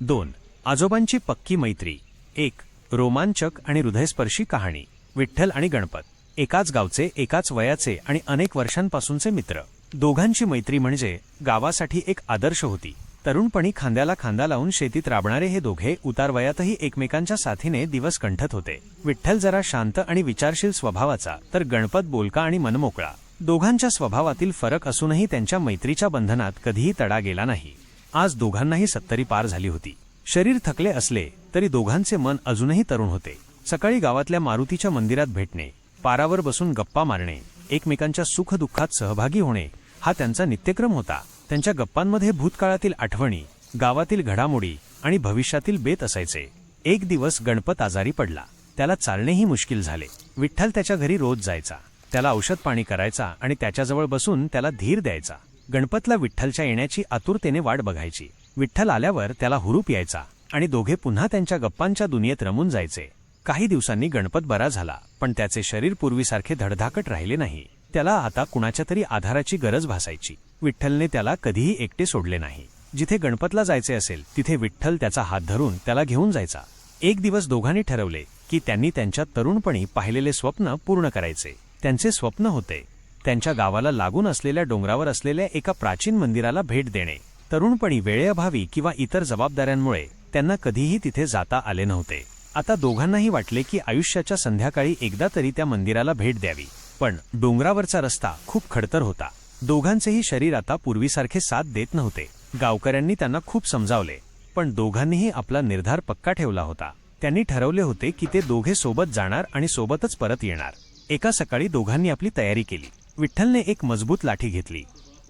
दोन. आजोबांची पक्की मैत्री. एक. रोमांचक आणि हृदयस्पर्शी कहाणी. विठ्ठल आणि गणपत. एकाच गावचे एकाच वयाचे आणि अनेक वर्षांपासूनचे मित्र. दोघांची मैत्री म्हणजे गावासाठी एक आदर्श होती. तरुणपणी खांद्याला खांदा लावून शेतीत राबणारे हे दोघे उतारवयातही एकमेकांच्या साथीने दिवस कंठत होते. विठ्ठल जरा शांत आणि विचारशील स्वभावाचा तर गणपत बोलका आणि मनमोकळा. दोघांच्या स्वभावातील फरक असूनही त्यांच्या मैत्रीच्या बंधनात कधीही तडा गेला नाही. आज दोघांनाही सत्तरी पार झाली होती. शरीर थकले असले तरी दोघांचे मन अजूनही तरुण होते. सकाळी गावातल्या मारुतीच्या मंदिरात भेटणे पारावर बसून गप्पा मारणे एकमेकांच्या सुखदुःखात सहभागी होणे हा त्यांचा नित्यक्रम होता. त्यांच्या गप्पांमध्ये भूतकाळातील आठवणी गावातील घडामोडी आणि भविष्यातील बेत असायचे. एक दिवस गणपत आजारी पडला. त्याला चालणेही मुश्किल झाले. विठ्ठल त्याच्या घरी रोज जायचा. त्याला औषध पाणी करायचा आणि त्याच्याजवळ बसून त्याला धीर द्यायचा. गणपतला विठ्ठलच्या येण्याची आतुरतेने वाट बघायची. विठ्ठल आल्यावर त्याला हुरूप यायचा आणि दोघे पुन्हा त्यांच्या गप्पांच्या दुनियेत रमून जायचे. काही दिवसांनी गणपत बरा झाला पण त्याचे शरीर पूर्वीसारखे धडधाकट राहिले नाही. त्याला आता कुणाच्या तरी आधाराची गरज भासायची. विठ्ठलने त्याला कधीही एकटे सोडले नाही. जिथे गणपतला जायचे असेल तिथे विठ्ठल त्याचा हात धरून त्याला घेऊन जायचा. एक दिवस दोघांनी ठरवले की त्यांनी त्यांच्या तरुणपणी पाहिलेले स्वप्न पूर्ण करायचे. त्यांचे स्वप्न होते. त्यांच्या गावाला लागून असलेल्या डोंगरावर असलेल्या एका प्राचीन मंदिराला भेट देणे. तरुणपणी वेळेअभावी किंवा इतर जबाबदाऱ्यांमुळे त्यांना कधीही तिथे जाता आले नव्हते. आता दोघांनाही वाटले की आयुष्याच्या संध्याकाळी एकदा तरी त्या मंदिराला भेट द्यावी. पण डोंगरावरचा रस्ता खूप खडतर होता. दोघांचेही शरीर आता पूर्वीसारखे साथ देत नव्हते. गावकऱ्यांनी त्यांना खूप समजावले पण दोघांनीही आपला निर्धार पक्का ठेवला होता. त्यांनी ठरवले होते की ते दोघे सोबत जाणार आणि सोबतच परत येणार. एका सकाळी दोघांनी आपली तयारी केली. विठ्ठलने एक मजबूत लाठी घेतली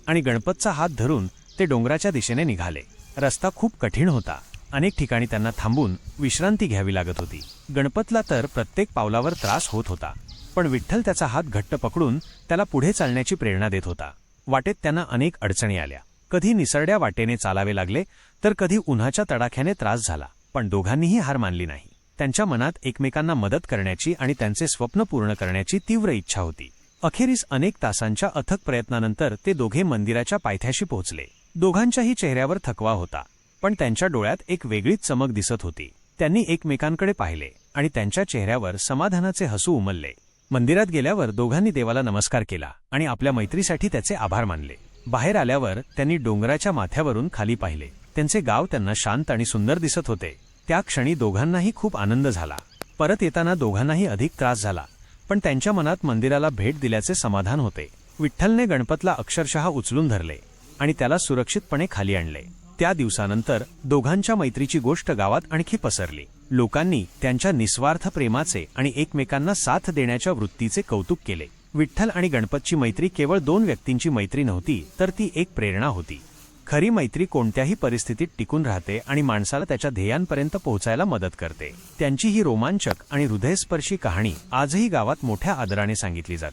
आणि गणपतचा हात धरून ते डोंगराच्या दिशेने निघाले. रस्ता खूप कठीण होता. अनेक ठिकाणी त्यांना थांबून विश्रांती घ्यावी लागत होती. गणपतला तर प्रत्येक पावलावर त्रास होत होता पण विठ्ठल त्याचा हात घट्ट पकडून त्याला पुढे चालण्याची प्रेरणा देत होता. वाटेत त्यांना अनेक अडचणी आल्या. कधी निसरड्या वाटेने चालावे लागले तर कधी उन्हाच्या तडाख्याने त्रास झाला पण दोघांनीही हार मानली नाही. त्यांच्या मनात एकमेकांना मदत करण्याची आणि त्यांचे स्वप्न पूर्ण करण्याची तीव्र इच्छा होती. अखेरीस अनेक तासांच्या अथक प्रयत्नानंतर ते दोघे मंदिराच्या पायथ्याशी पोहोचले. दोघांच्याही चेहऱ्यावर थकवा होता पण त्यांच्या डोळ्यात एक वेगळीच चमक दिसत होती. त्यांनी एकमेकांकडे पाहिले आणि त्यांच्या चेहऱ्यावर समाधानाचे हसू उमलले. मंदिरात गेल्यावर दोघांनी देवाला नमस्कार केला आणि आपल्या मैत्रीसाठी त्याचे आभार मानले. बाहेर आल्यावर त्यांनी डोंगराच्या माथ्यावरून खाली पाहिले. त्यांचे गाव त्यांना शांत आणि सुंदर दिसत होते. त्या क्षणी दोघांनाही खूप आनंद झाला. परत येताना दोघांनाही अधिक त्रास झाला. पण त्यांच्या मनात मंदिराला भेट दिल्याचे समाधान होते. विठ्ठलने गणपतला अक्षरशः उचलून धरले आणि त्याला सुरक्षितपणे खाली आणले. त्या दिवसानंतर दोघांच्या मैत्रीची गोष्ट गावात आणखी पसरली. लोकांनी त्यांच्या निस्वार्थ प्रेमाचे आणि एकमेकांना साथ देण्याच्या वृत्तीचे कौतुक केले. विठ्ठल आणि गणपतची मैत्री केवळ दोन व्यक्तींची मैत्री नव्हती तर ती एक प्रेरणा होती. खरी मैत्री कोणत्याही परिस्थितीत टिकून राहते आणि माणसाला त्याच्या ध्येयांपर्यंत पोहोचायला मदत करते. त्यांची ही रोमांचक आणि हृदयस्पर्शी कहाणी आजही गावात मोठ्या आदराने सांगितली जाते.